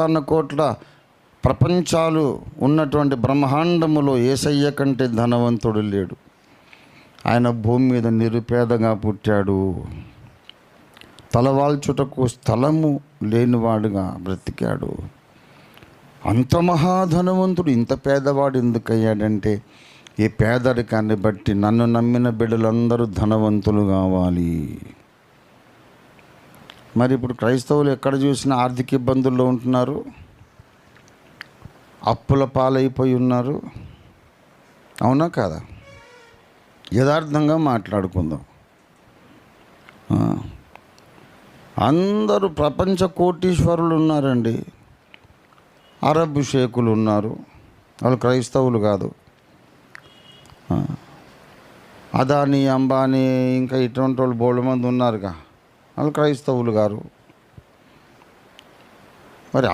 సాధారణ కోట్ల ప్రపంచాలు ఉన్నటువంటి బ్రహ్మాండములో ఏసయ్య కంటే ధనవంతుడు లేడు. ఆయన భూమి మీద నిరుపేదగా పుట్టాడు. తలవాల్చుటకు స్థలము లేనివాడుగా బ్రతికాడు. అంత మహాధనవంతుడు ఇంత పేదవాడు ఎందుకయ్యాడంటే ఈ పేదరికాన్ని బట్టి నన్ను నమ్మిన బిడ్డలందరూ ధనవంతులు కావాలి. మరి ఇప్పుడు క్రైస్తవులు ఎక్కడ చూసినా ఆర్థిక ఇబ్బందుల్లో ఉంటున్నారు. అప్పుల పాలైపోయి ఉన్నారు. అవునా కాదా? యథార్థంగా మాట్లాడుకుందాం. అందరూ ప్రపంచ కోటీశ్వరులు ఉన్నారండి. అరబ్ షేకులు ఉన్నారు. వాళ్ళు క్రైస్తవులు కాదు. అదానీ అదాని అంబానీ ఇంకా ఇటువంటి వాళ్ళు బోళ్ళ మంది ఉన్నారుగా. క్రైస్తవులు గారు. మరి